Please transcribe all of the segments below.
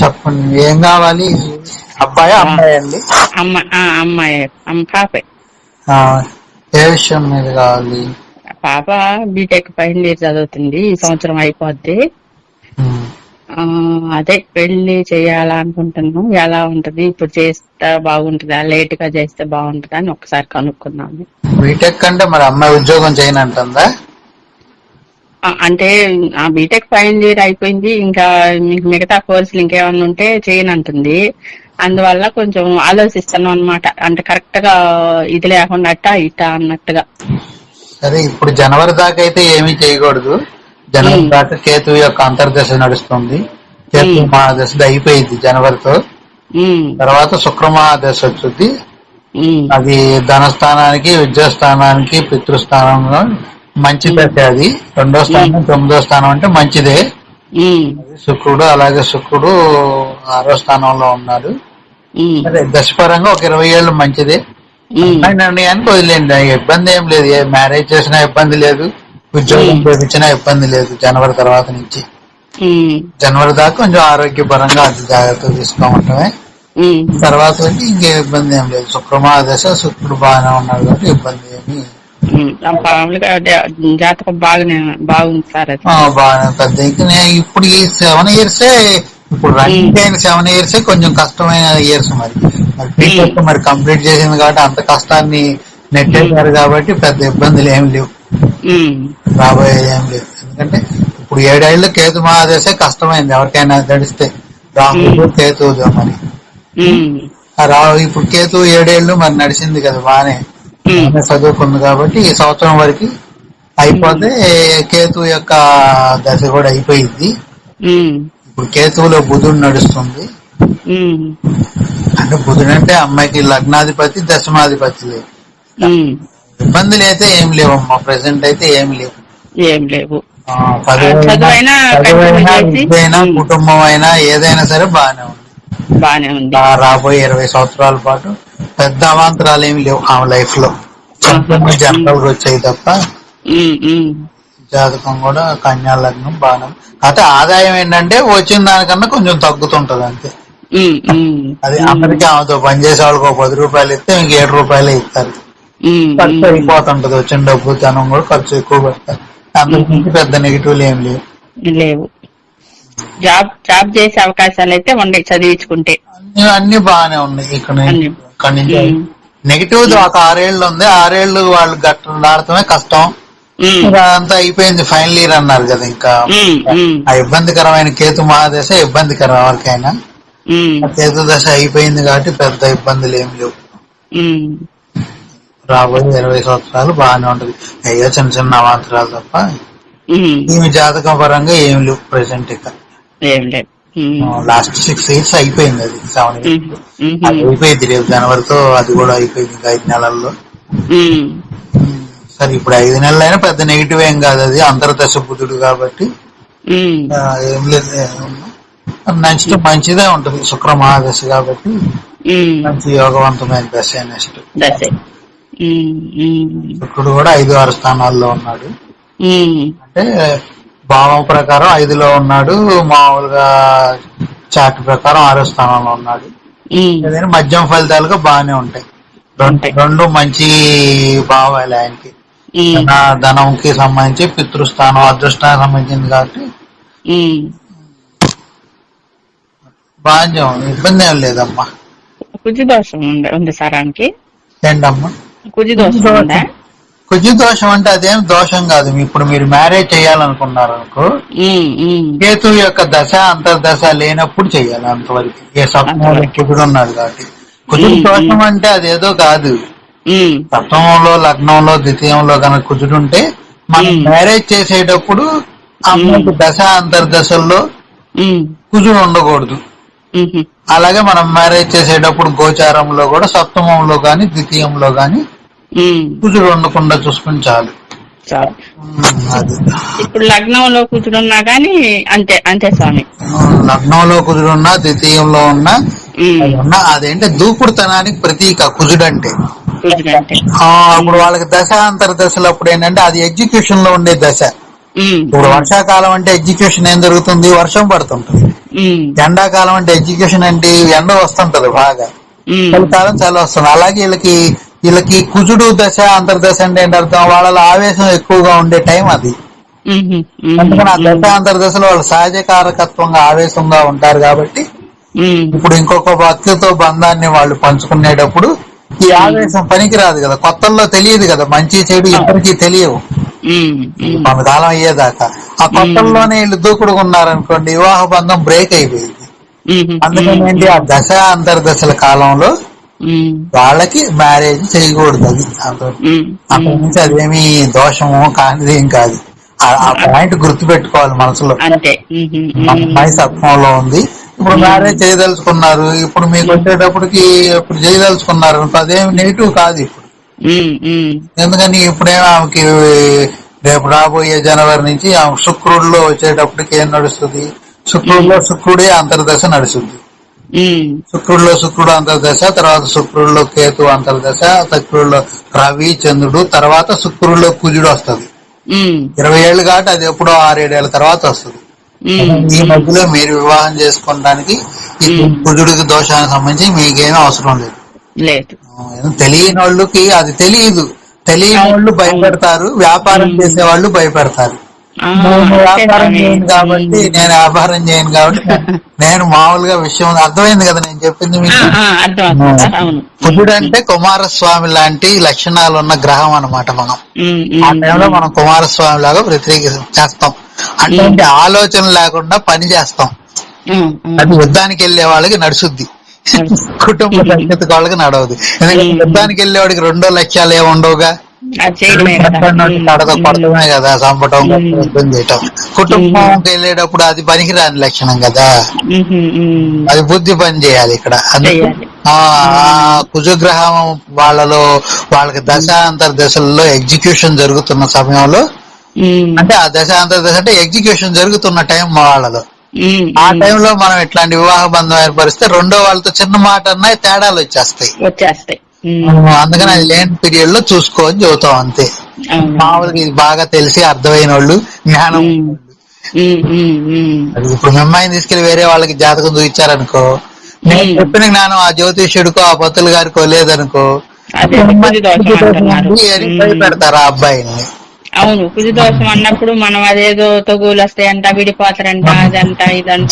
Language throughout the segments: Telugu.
చెప్పండి. ఏం కావాలి? అబ్బాయి అమ్మాయి అండి? అమ్మాయి. పాపే. ఏ విషయం మీద కావాలి? పాప బీటెక్ ఫైనల్ ఇయర్ చదువుతుంది. ఈ సంవత్సరం అయిపోద్ది. అదే పెళ్ళి చేయాలనుకుంటున్నాం ఎలా ఉంటది? ఇప్పుడు చేస్తే బాగుంటుందా? లేట్గా చేస్తే బాగుంటుందా అని ఒకసారి కనుక్కున్నాము బీటెక్ అంటే మరి అమ్మాయి ఉద్యోగం చేయనంటుందా? అంటే ఆ బీటెక్ ఫైనల్ ఇయర్ అయిపోయింది. ఇంకా మీకు మిగతా కోర్సులు ఇంకేమన్నా ఉంటే చేయనంటుంది అందువల్ల కొంచెం ఆలోచిస్తున్నాం అన్నమాట. అంటే కరెక్ట్గా ఇది లేకుండా అట్ట ఇట్ట అన్నట్టుగా. సరే ఇప్పుడు జనవరి దాకా అయితే ఏమీ చేయకూడదు. జనవరి. దాకా కేతు యొక్క అంతర్దశ నడుస్తుంది. కేతు. మహాదశ అయిపోయింది జనవరితో. తర్వాత శుక్ర మహాదశ వచ్చింది అది ధనస్థానానికి విద్యాస్థానానికి పితృస్థానంలో మంచి దశ అది. రెండో స్థానం తొమ్మిదో స్థానం అంటే మంచిదే. శుక్రుడు అలాగే శుక్రుడు ఆరో స్థానంలో ఉన్నాడు. అదే దశపరంగా ఒక ఇరవై ఏళ్ళు మంచిదే. నిర్ణయానికి వదిలేండి ఇబ్బంది ఏం లేదు. మ్యారేజ్ చేసినా ఇబ్బంది లేదు. ఉద్యోగం. చేపించినా ఇబ్బంది లేదు జనవరి తర్వాత నుంచి. జనవరి దాకా కొంచెం ఆరోగ్యపరంగా అది జాగ్రత్త తీసుకోమంటమే తర్వాత ఇంకే ఇబ్బంది ఏం లేదు. శుక్రమా దశ శుక్రుడు బాగానే ఉన్నాడు కాబట్టి ఇబ్బంది ఏమి జాతకం బాగానే బాగుంది సార్ పెద్ద. ఇప్పుడు ఈ సెవెన్ ఇయర్స్ ఇప్పుడు రన్నింగ్ అయిన సెవెన్ ఇయర్స్ కొంచెం కష్టమైన ఇయర్స్ మరి. మరి మరి కంప్లీట్ చేసింది కాబట్టి అంత కష్టాన్ని నెట్టేశారు కాబట్టి పెద్ద ఇబ్బందులు ఏం లేవు. రాబోయేది ఏం లేదు. ఎందుకంటే ఇప్పుడు ఏడేళ్ళు కేతు మహాదశ కష్టమైంది. ఎవరికైనా గడిస్తే రాహుడు కేతు మరి. రాహు ఇప్పుడు కేతు ఏడేళ్ళు మరి నడిచింది కదా బానే చదువుకుంది కాబట్టి ఈ సంవత్సరం వరకు అయిపోతే కేతు యొక్క దశ కూడా అయిపోయింది. ఇప్పుడు కేతువులో బుధుడు నడుస్తుంది. అంటే బుధుడు అంటే అమ్మాయికి లగ్నాధిపతి దశమాధిపతి ఉమ్. ఇబ్బందులు అయితే ఏం లేవమ్మా ప్రెసెంట్ అయితే ఏం లేవు. ఏం లేవు. చదువైనా. కుటుంబం అయినా ఏదైనా సరే బాగానే ఉంది. బానే ఉంది. రాబోయే ఇరవై సంవత్సరాల పాటు పెద్ద అవాంతరాలు ఏమి లేవు ఆమె లైఫ్లో. జనరల్ వచ్చాయి తప్ప జాతకం కూడా కన్యా లగ్నం బాగానే. అయితే ఆదాయం ఏంటంటే వచ్చిన దానికన్నా కొంచెం తగ్గుతుంటది అంతే. అది అందరికీ ఆమెతో పనిచేసే వాళ్ళకి ఒక పది రూపాయలు ఇస్తే ఇంక ఏడు రూపాయలే ఇస్తారు. ఖర్చు. అయిపోతుంటది వచ్చిన డబ్బు ధనం కూడా ఖర్చు ఎక్కువ పెడతారు. అందుకు పెద్ద నెగిటివ్లు ఏం లేవు. లేవు. జాబ్ జాబ్ చేసే అవకాశాలు అయితే ఉన్నాయి చదివించుకుంటే. అన్ని అన్ని బాగానే ఉన్నాయి ఇక్కడ. అన్ని. ఇక్కడ నుంచి. నెగిటివ్ ఒక ఆరేళ్ళు ఉంది. ఆరేళ్ళు వాళ్ళు గట్ట దాడటమే కష్టం అంతా అయిపోయింది ఫైనల్ ఇయర్ అన్నారు కదా ఇంకా. ఆ ఇబ్బందికరమైన కేతు మహాదశ ఇబ్బందికరం ఎవరికైనా. కేతు దశ అయిపోయింది కాబట్టి పెద్ద ఇబ్బందులు ఏం లేవు. రాబోయే ఇరవై సంవత్సరాలు బాగానే ఉంటది. అయ్యో చిన్న చిన్న అవాంతరాలు తప్ప ఈమె జాతకం పరంగా ఏం లేవు ప్రెసెంట్ ఇక. ఏం లేదు. లాస్ట్ సిక్స్ ఇయర్స్ అయిపోయింది అది సెవెన్ అది అయిపోయింది రేపు జనవరితో అది కూడా అయిపోయింది ఇంకా ఐదు నెలల్లో. సరే ఇప్పుడు ఐదు నెలలైనా పెద్ద నెగిటివ్ ఏం కాదు అది అంతర్దశ బుధుడు కాబట్టి. ఏం లేదు నెక్స్ట్ మంచిదే ఉంటది శుక్ర మహాదశ కాబట్టి. మంచి యోగవంతమైన దశ నెక్స్ట్ శుక్రుడు కూడా ఐదు ఆరు స్థానాల్లో ఉన్నాడు. అంటే భావం ప్రకారం ఐదులో ఉన్నాడు మామూలుగా చార్ట్ ప్రకారం ఆరో స్థానంలో ఉన్నాడు. మధ్యం ఫలితాలుగా బాగానే ఉంటాయి. రెండు మంచి భావాలు ఆయనకి. ధనంకి సంబంధించి పితృస్థానం అదృష్టానికి సంబంధించింది కాబట్టి. బాగా ఇబ్బంది ఏం లేదమ్మా. కుజి దోషం ఉంది ఉంది సార్ ఆమెకి ఏంటమ్మా? కుజి దోషం ఉందా కుజు దోషం అంటే అదేం దోషం కాదు. ఇప్పుడు మీరు మ్యారేజ్ చేయాలనుకున్నారు అనుకో కేతు యొక్క దశ అంతర్దశ లేనప్పుడు చేయాలి అంతవరకు. ఏ సప్తమంలో అంతవరకు. కుజుడు ఉన్నాడు కాబట్టి. కుజుడు ఉమ్, దోషం అంటే అదేదో కాదు. సప్తమంలో లగ్నంలో ద్వితీయంలో కనుక కుజుడు ఉంటే మనం. మ్యారేజ్ చేసేటప్పుడు అమ్మాయికి దశ అంతర్దశల్లో కుజుడు ఉండకూడదు. అలాగే మనం మ్యారేజ్ చేసేటప్పుడు గోచారంలో కూడా సప్తమంలో గాని ద్వితీయంలో గాని కుజుడు ఉండకుండా చూసుకుని చాలు. ఇప్పుడు లగ్నంలో కూర్చున్నా గానీ అంతే అంతే స్వామి. లగ్నంలో కుజుడు ఉన్నా ద్వితీయంలో ఉన్నా ఉన్నా అదేంటే దూకుడుతనానికి ప్రతీక కుజుడు అంటే కూర్చుంటే ఆ, అప్పుడు వాళ్ళకి దశ అంతర్ దశలు అప్పుడు ఏంటంటే అది ఎగ్జిక్యూషన్లో ఉండే దశ. ఇప్పుడు వర్షాకాలం అంటే ఎడ్యుకేషన్ ఏం జరుగుతుంది? వర్షం పడుతుంటుంది. ఎండాకాలం అంటే ఎడ్యుకేషన్ అంటే ఎండ వస్తుంటది బాగా. చలికాలం చలి వస్తుంది. అలాగే వీళ్ళకి వీళ్ళకి కుజుడు దశ అంతర్దశ అంటే ఏంటి అర్థం? వాళ్ళలో ఆవేశం ఎక్కువగా ఉండే టైం అది. అందుకని ఆ దశ అంతర్దశలో వాళ్ళు సహజ కారకత్వంగా ఆవేశంగా ఉంటారు కాబట్టి ఇప్పుడు ఇంకొక భక్తితో బంధాన్ని వాళ్ళు పంచుకునేటప్పుడు ఈ ఆవేశం పనికిరాదు కదా. కొత్తల్లో తెలియదు కదా. మంచి చెడు ఇద్దరికి తెలియవు. కొంతకాలం అయ్యేదాకా. ఆ కొత్తల్లోనే వీళ్ళు దూకుడుగా ఉన్నారనుకోండి వివాహ బంధం బ్రేక్ అయిపోయింది. అందుకని ఏంటి? ఆ దశ అంతర్దశల కాలంలో వాళ్ళకి మ్యారేజ్ చేయకూడదు అది. అక్కడి నుంచి అదేమి దోషము కానిది ఏం కాదు. ఆ- పాయింట్ గుర్తు పెట్టుకోవాలి మనసులో అమ్మాయి సత్వంలో ఉంది. ఇప్పుడు మ్యారేజ్ చేయదలుచుకున్నారు. ఇప్పుడు మీకు వచ్చేటప్పటికి ఇప్పుడు చేయదలుచుకున్నారు. అదేమి నెగిటివ్ కాదు ఇప్పుడు. ఎందుకని ఇప్పుడేమో ఆమెకి రేపు రాబోయే జనవరి నుంచి ఆమె శుక్రుడిలో వచ్చేటప్పటికి ఏం నడుస్తుంది? శుక్రుడిలో శుక్రుడే అంతర్దశ నడుస్తుంది. ఉమ్, శుక్రుడిలో శుక్రుడు అంతర్దశ తర్వాత శుక్రుడిలో కేతు అంతర్దశ శుక్రుడిలో రవి చంద్రుడు తర్వాత శుక్రుడిలో కుజుడు వస్తుంది. ఇరవై ఏళ్ళు కాబట్టి అది ఎప్పుడో ఆరేడేళ్ళ తర్వాత వస్తుంది. ఈ మధ్యలో మీరు వివాహం చేసుకోవడానికి ఈ. కుజుడికి దోషానికి సంబంధించి మీకేమీ అవసరం లేదు. తెలియని వాళ్ళకి అది తెలియదు. తెలియని వాళ్ళు భయపెడతారు వ్యాపారం. చేసే వాళ్ళు భయపెడతారు. వ్యాపారం. చేయను కాబట్టి నేను వ్యాపారం చేయను కాబట్టి నేను మామూలుగా విషయం అర్థమైంది కదా నేను చెప్పింది కుజుడు అంటే కుమారస్వామి లాంటి లక్షణాలు ఉన్న గ్రహం అన్నమాట మనం. ఆ టైంలో మనం కుమారస్వామి లాగా వ్యతిరేక చేస్తాం. అంటే ఆలోచన లేకుండా పని చేస్తాం. అది యుద్ధానికి వెళ్ళే వాళ్ళకి నడుచుద్ది కుటుంబ సంగతి వాళ్ళకి నడవదు. ఎందుకంటే. యుద్ధానికి వెళ్ళేవాడికి రెండో లక్ష్యాలు ఏమి ఉండవుగా చేయడమే కదా. చంపటం చేయటం. కుటుంబంకి వెళ్ళేటప్పుడు అది పనికిరాని లక్షణం కదా. అది బుద్ధి పని చేయాలి ఇక్కడ. కుజగ్రహం వాళ్ళలో వాళ్ళకి దశాంతర దశల్లో ఎగ్జిక్యూషన్ జరుగుతున్న సమయంలో అంటే ఆ దశాంతర దశ అంటే ఎగ్జిక్యూషన్ జరుగుతున్న టైం వాళ్ళలో. ఆ టైంలో మనం ఇట్లాంటి వివాహ బంధం ఏర్పరిస్తే రెండో వాళ్ళతో చిన్న మాట అన్నా తేడాలు వచ్చేస్తాయి. వచ్చేస్తాయి. అందుకని అది లేని పీరియడ్లో చూసుకోని చెబుతాం అంతే మామూలుగా ఇది బాగా తెలిసి అర్థమైన వాళ్ళు జ్ఞానం ఇప్పుడు మీ అమ్మాయిని తీసుకెళ్ళి వేరే వాళ్ళకి జాతకం చూపించారనుకో నేను. చెప్పిన జ్ఞానం ఆ జ్యోతిష్యుడికో ఆ పత్తులు గారికో లేదనుకో. పెడతారు ఆ అబ్బాయిని. అవును కుజ దోషం అన్నప్పుడు మనం అదేదో తగులు వస్తాయంట విడిపోతారంట అదంట ఇదంట.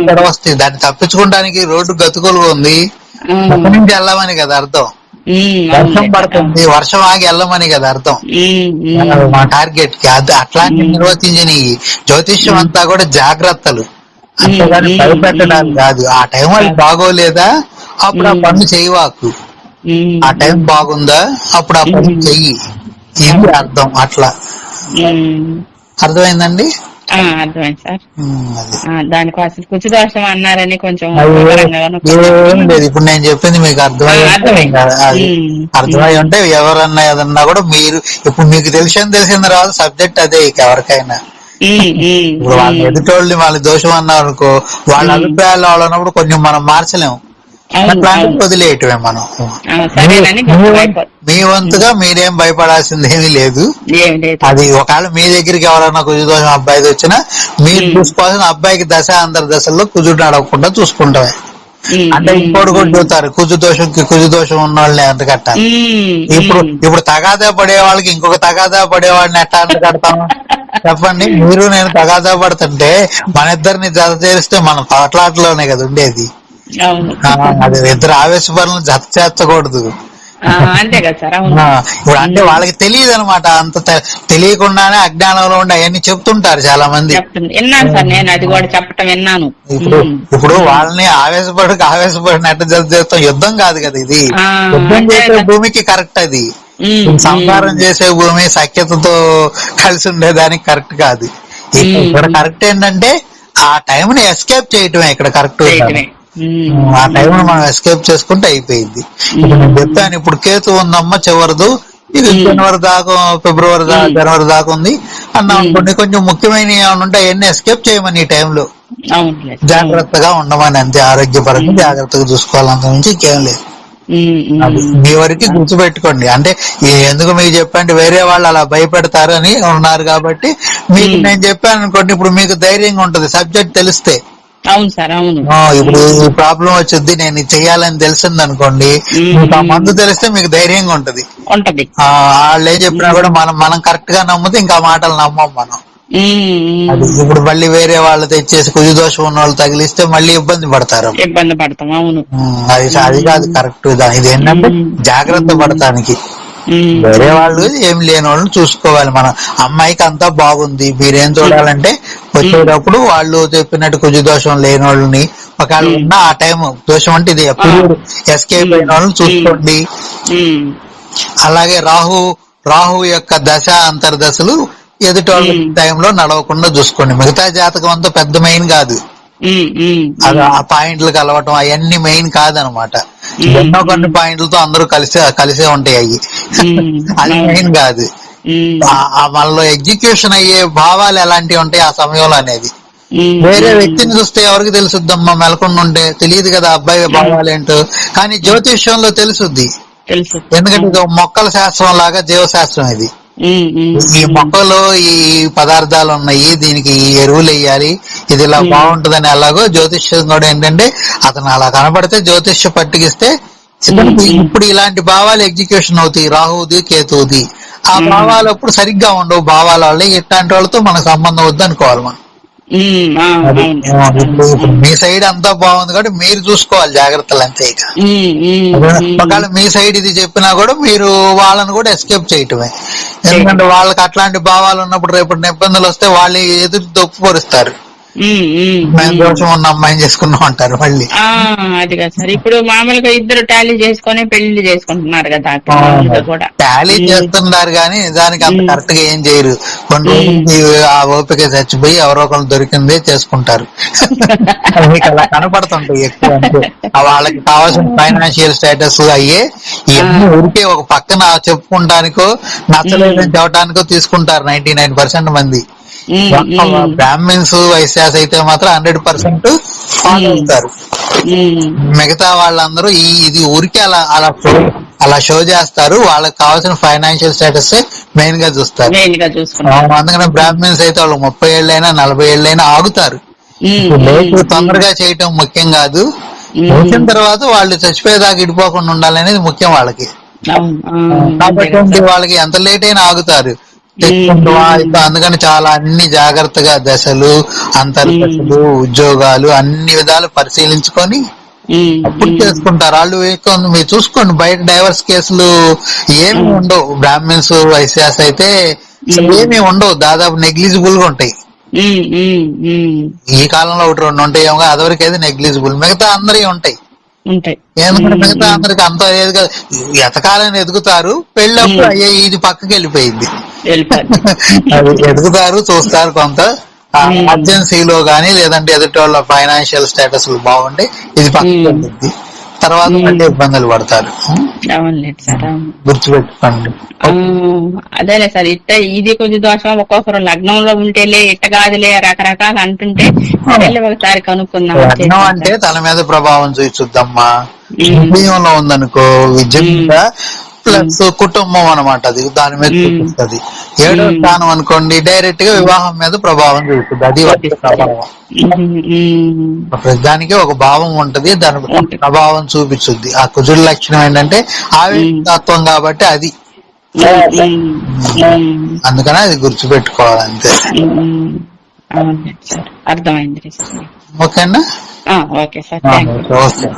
గొడవ వస్తాయి దాన్ని తప్పించుకోవడానికి రోడ్డు గతుకులుగా ఉంది. నుంచి వెళ్ళమని కదా అర్థం. వర్షం. పడుతుంది. వర్షం ఆగి వెళ్ళమని కదా అర్థం. మా టార్గెట్కి అట్లాంటి. నిర్వచించిన ఈ జ్యోతిష్యం అంతా కూడా జాగ్రత్తలు. అంతేగాని. భయపెట్టడానికి. కాదు. ఆ టైం అది బాగోలేదా? అప్పుడు ఆ. పనులు చేయవాకు. ఆ టైం బాగుందా? అప్పుడు ఆ పని మ్మ్. చెయ్యి. ఇది అర్థం అట్లా. అర్థమైందండి? అర్థమైంది సార్ మ్మ్, అది ఆ, దానికి అసలు కుజ దోషం అన్నారని కొంచెం. లేదు ఇప్పుడు నేను చెప్పింది మీకు అర్థమైంది. అర్థమై ఉంటే ఎవరన్నా ఏదన్నా కూడా మీరు ఇప్పుడు మీకు తెలిసిన తెలిసిన తర్వాత సబ్జెక్ట్ అదే ఇక ఎవరికైనా ఇప్పుడు వాళ్ళ. ఎదుటోళ్ళని వాళ్ళ దోషం అన్నారు అనుకో వాళ్ళ. అభిప్రాయాలు వాళ్ళన్నప్పుడు కొంచెం మనం మార్చలేము. వదిలేయటమే మనం. మీ- వంతుగా మీరేం భయపడాల్సింది ఏమీ లేదు. అది ఒకవేళ మీ దగ్గరికి ఎవరైనా కుజు దోషం అబ్బాయిది వచ్చినా మీరు. చూసుకోవాల్సిన అబ్బాయికి దశ అందరి దశల్లో కుజుడు అడగకుండా చూసుకుంటామే. ఉమ్, అంటే ఇంకోటి కూడా ఉమ్. చెబుతారు కుజు దోషంకి కుజు దోషం ఉన్న వాళ్ళని ఎంత కట్టాలి? ఇప్పుడు. ఇప్పుడు తగాదా పడే వాళ్ళకి ఇంకొక తగాదా పడేవాడిని ఎట్లా అంత కడతాం చెప్పండి మీరు నేను తగాదా పడుతుంటే మన ఇద్దరిని జత చేరిస్తే మనం పాటలాటలోనే కదా ఉండేది. అది ఇద్దరు ఆవేశపరులను జత చేర్చకూడదు. అంతే కదా సార్ ఇప్పుడు అంటే వాళ్ళకి తెలియదు అనమాట అంత తెలియకుండానే అజ్ఞానంలో ఉండి అవన్నీ చెప్తుంటారు చాలా మంది విన్నాను సార్ నేను అది కూడా చెప్పటం విన్నాను. ఇప్పుడు. ఇప్పుడు వాళ్ళని ఆవేశపడి ఆవేశపడిన ఎట్ట జత చేస్తాం యుద్ధం కాదు కదా ఇది. యుద్ధం చేసే. భూమికి కరెక్ట్ అది. సంసారం. చేసే భూమి సఖ్యతతో కలిసి ఉండేదానికి కరెక్ట్ కాదు. ఇక్కడ కరెక్ట్ ఏంటంటే ఆ టైం ని ఎస్కేప్ చేయటమే ఇక్కడ కరెక్ట్. ఆ టైం మనం ఎస్కేప్ చేసుకుంటే అయిపోయింది. నేను చెప్పాను ఇప్పుడు కేతు ఉందమ్మ చివరిదు. ఇది. జనవరి దాకా ఫిబ్రవరి దాకా. జనవరి దాకా ఉంది. అన్నా. అనుకోండి కొంచెం ముఖ్యమైన ఏమైనా ఉంటే అవన్నీ ఎస్కేప్ చేయమని ఈ టైంలో జాగ్రత్తగా ఉండమని అంతే ఆరోగ్యపరంగా. జాగ్రత్తగా చూసుకోవాలి. అంత నుంచి ఇంకేం లేదు. మీ వరకు గుర్తుపెట్టుకోండి. అంటే ఎందుకు మీకు చెప్పండి? వేరే వాళ్ళు అలా భయపెడతారు అని ఉన్నారు కాబట్టి మీకు. నేను చెప్పాను అనుకోండి ఇప్పుడు మీకు ధైర్యంగా ఉంటది. సబ్జెక్ట్ తెలిస్తే. అవును సార్ అవును. ఇప్పుడు ఈ ప్రాబ్లం వచ్చింది నేను ఇది చెయ్యాలని తెలిసింది అనుకోండి ఆ మందు తెలిస్తే మీకు ధైర్యంగా ఉంటది. ఉంటది. వాళ్ళు ఏం చెప్పినా కూడా మనం మనం కరెక్ట్గా నమ్మితే ఇంకా మాటలు నమ్మం మనం. ఇప్పుడు మళ్ళీ వేరే వాళ్ళు తెచ్చేసి కుజు దోషం ఉన్న వాళ్ళు తగిలిస్తే మళ్ళీ ఇబ్బంది పడతారు. ఇబ్బంది పడతాం అవును. అది అది కాదు కరెక్ట్ ఇది? ఏంటంటే. జాగ్రత్త పడటానికి. వేరే వాళ్ళు ఏం లేని వాళ్ళని చూసుకోవాలి మనం. అమ్మాయికి అంతా బాగుంది మీరేం చూడాలంటే వచ్చేటప్పుడు వాళ్ళు చెప్పినట్టు కుజు దోషం లేని వాళ్ళని ఒకవేళ. ఉన్న ఆ టైం దోషం అంటే ఇది ఎప్పుడు ఎస్కేప్ అయిన వాళ్ళని చూసుకోండి. అలాగే రాహు రాహు యొక్క దశ అంతర్దశలు ఎదుటి వాళ్ళ. టైంలో నడవకుండా చూసుకోండి. మిగతా జాతకం అంతా పెద్ద మెయిన్ కాదు. ఆ పాయింట్లు కలవటం అవన్నీ మెయిన్ కాదనమాట. ఎన్నో కొన్ని పాయింట్లతో అందరూ కలిసే కలిసే ఉంటాయి అవి. అది మెయిన్ కాదు. మనలో ఎగ్జిక్యూషన్ అయ్యే భావాలు ఎలాంటివి ఉంటాయి ఆ సమయంలో అనేది వేరే. వ్యక్తిని చూస్తే ఎవరికి తెలుసుద్దమ్మా మెలకుండా ఉంటే తెలియదు కదా అబ్బాయి భావాలు ఏంటో కానీ జ్యోతిష్యంలో తెలుసుద్ది. తెలుసు. ఎందుకంటే ఇది ఒక మొక్కల శాస్త్రం లాగా జీవశాస్త్రం ఇది. ఈ మొక్కలో ఈ పదార్థాలు ఉన్నాయి దీనికి ఈ ఎరువులు వేయాలి ఇది ఇలా. బాగుంటదని ఎలాగో జ్యోతిష్యం కూడా ఏంటంటే అతను అలా కనబడితే జ్యోతిష్య పట్టికిస్తే. ఇప్పుడు ఇలాంటి భావాలు ఎగ్జిక్యూషన్ అవుతాయి. రాహుది కేతువుది. ఆ. భావాలు అప్పుడు సరిగ్గా ఉండవు. భావాల వల్ల ఇట్లాంటి వాళ్ళతో మనకు సంబంధం వద్దు అనుకోవాలి మనం. మీ సైడ్ అంతా బాగుంది కాబట్టి మీరు చూసుకోవాలి జాగ్రత్తలు అంతే ఇక. ఒకవేళ మీ సైడ్ ఇది చెప్పినా కూడా మీరు వాళ్ళని కూడా ఎస్కేప్ చేయటమే. ఎందుకంటే వాళ్ళకి అట్లాంటి భావాలు ఉన్నప్పుడు రేపు ఇబ్బందులు వస్తే వాళ్ళు ఎదురు దొప్పుపరుస్తారు ఉమ్, ఉమ్, మేము. దోషం ఉన్న అమ్మాయిని చేసుకున్నాం అంటారు మళ్ళీ. అది కదా సార్. ఇప్పుడు మామూలుగా ఇద్దరు టాలీ చేసుకొని పెళ్ళి చేసుకుంటున్నారు కదా కూడా. టాలీ. చేస్తున్నారు కానీ నిజానికి అంత. కరెక్ట్గా ఏం చేయరు. కొన్ని ఆ ఓపిక చచ్చిపోయి ఎవరో ఒకరు దొరికిందే చేసుకుంటారు. మీకు అలా కనపడుతుంటాయి ఎక్కువ వాళ్ళకి కావాల్సిన ఫైనాన్షియల్ స్టేటస్ అయ్యే ఇవన్నీ ఊరికే ఒక పక్కన చెప్పుకుంటానికో నచ్చలేదని చెప్పడానికో తీసుకుంటారు నైన్టీ నైన్ పర్సెంట్ మంది. బ్రాహ్మిన్స్ వైశ్యాస్ అయితే మాత్రం హండ్రెడ్ పర్సెంట్ ఫాలో. అవుతారు. మిగతా వాళ్ళందరూ ఈ ఇది ఊరికే అలా అలా అలా షో చేస్తారు. వాళ్ళకి కావాల్సిన ఫైనాన్షియల్ స్టేటస్ మెయిన్గా చూస్తారు అందుకని బ్రాహ్మిన్స్ అయితే వాళ్ళు ముప్పై ఏళ్ళైనా నలభై ఏళ్ళైనా ఆగుతారు. తొందరగా చేయటం ముఖ్యం కాదు. వచ్చిన తర్వాత వాళ్ళు చచ్చిపోయేదాకా ఇడిపోకుండా ఉండాలనేది ముఖ్యం వాళ్ళకి. కాబట్టి వాళ్ళకి ఎంత లేట్ అయినా ఆగుతారు. అందుకని చాలా అన్ని జాగ్రత్తగా దశలు అంతర్దశలు ఉద్యోగాలు అన్ని విధాలు పరిశీలించుకొని అప్పుడు చేసుకుంటారు వాళ్ళు మీరు చూసుకోండి బయట డైవర్స్ కేసులు ఏమి ఉండవు బ్రాహ్మిన్స్ వైశ్యాస్ అయితే. ఏమీ ఉండవు దాదాపు నెగ్లిజిబుల్గా ఉంటాయి. ఈ కాలంలో ఒకటి రెండు ఉంటాయేమో అదివరకు అయితే నెగ్లిజిబుల్ మిగతా అందరి ఉంటాయి ఉంటాయి ఎందుకంటే మిగతా. అందరికి అంత ఏది కాదు ఎతకాలని ఎదుగుతారు పెళ్ళప్పుడు. అయ్యే ఇది పక్కకి వెళ్ళిపోయింది అది ఎదుగుతారు చూస్తారు కొంత. అర్జెన్సీలో గానీ లేదంటే ఎదుటి వాళ్ళ ఫైనాన్షియల్ స్టేటస్ బాగుంటే ఇది పక్కకి. వెళ్ళింది తర్వాత. మళ్ళీ ఇబ్బందులు పడతారు అవునులేదు సార్ అవును గుర్తుపెట్టుకోండి అదేలే సార్ ఇట్ట ఇది కొంచెం దోషం ఒక్కొక్కరు లగ్నంలో ఉంటేలే ఇట్ట కాదులే రకరకాలు అంటుంటే ఒకసారి కనుక్కుందాం లగ్నం అంటే. తల మీద ప్రభావం చూచుద్దమ్మా. విజయంలో ఉందనుకో. మీద ప్లస్ కుటుంబం అనమాట అది. దాని మీద. చూపిస్తుంది. ఏడో. స్థానం అనుకోండి డైరెక్ట్గా వివాహం మీద ప్రభావం అది చూపిస్తుంది. ఉమ్, ప్రతిదానికి ఒక భావం ఉంటది దాని. ప్రభావం చూపించుద్ది ఆ కుజుడి లక్షణం ఏంటంటే ఆవేశతత్వం కాబట్టి అది. అందుకని అది గుర్తుపెట్టుకోవాలి అంతే. అర్థమైంది సార్ ఓకేనా? ఆ, ఓకే సార్. ఓకే.